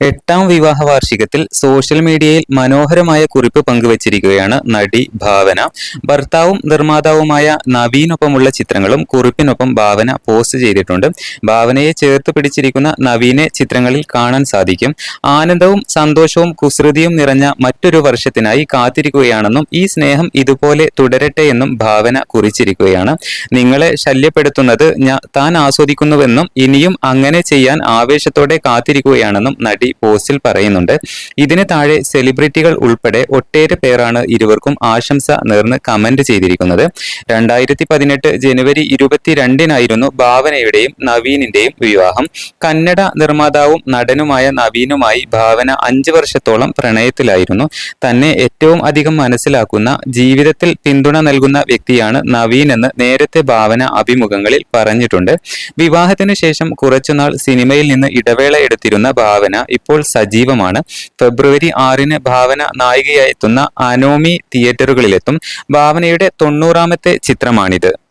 എട്ടാം വിവാഹ വാർഷികത്തിൽ സോഷ്യൽ മീഡിയയിൽ മനോഹരമായ കുറിപ്പ് പങ്കുവച്ചിരിക്കുകയാണ് നടി ഭാവന. ഭർത്താവും നിർമ്മാതാവുമായ നവീനൊപ്പമുള്ള ചിത്രങ്ങളും കുറിപ്പിനൊപ്പം ഭാവന പോസ്റ്റ് ചെയ്തിട്ടുണ്ട്. ഭാവനയെ ചേർത്ത് പിടിച്ചിരിക്കുന്ന നവീനെ ചിത്രങ്ങളിൽ കാണാൻ സാധിക്കും. ആനന്ദവും സന്തോഷവും കുസൃതിയും നിറഞ്ഞ മറ്റൊരു വർഷത്തിനായി കാത്തിരിക്കുകയാണെന്നും ഈ സ്നേഹം ഇതുപോലെ തുടരട്ടെ എന്നും ഭാവന കുറിച്ചിരിക്കുകയാണ്. നിങ്ങളെ ശല്യപ്പെടുത്തുന്നത് താൻ ആസ്വദിക്കുന്നുവെന്നും ഇനിയും അങ്ങനെ ചെയ്യാൻ ആവേശത്തോടെ കാത്തിരിക്കുകയാണെന്നും നടി പോസ്റ്റിൽ പറയുന്നുണ്ട്. ഇതിന് താഴെ സെലിബ്രിറ്റികൾ ഉൾപ്പെടെ ഒട്ടേറെ പേരാണ് ഇരുവർക്കും ആശംസ നേർന്ന് കമന്റ് ചെയ്തിരിക്കുന്നത്. രണ്ടായിരത്തി പതിനെട്ട് ജനുവരി ഇരുപത്തിരണ്ടിനായിരുന്നു ഭാവനയുടെയും നവീനിന്റെയും വിവാഹം. കന്നഡ നിർമ്മാതാവും നടനുമായ നവീനുമായി ഭാവന അഞ്ചു വർഷത്തോളം പ്രണയത്തിലായിരുന്നു. തന്നെ ഏറ്റവും അധികം മനസ്സിലാക്കുന്ന ജീവിതത്തിൽ പിന്തുണ നൽകുന്ന വ്യക്തിയാണ് നവീൻ എന്ന് നേരത്തെ ഭാവന അഭിമുഖങ്ങളിൽ പറഞ്ഞിട്ടുണ്ട്. വിവാഹത്തിനു ശേഷം കുറച്ചുനാൾ സിനിമയിൽ നിന്ന് ഇടവേള എടുത്തിരുന്ന ഭാവന ഇപ്പോൾ സജീവമാണ്. ഫെബ്രുവരി ആറിന് ഭാവന നായികയായി എത്തുന്ന അനോമി തിയേറ്ററുകളിലെത്തും. ഭാവനയുടെ തൊണ്ണൂറാമത്തെ ചിത്രമാണിത്.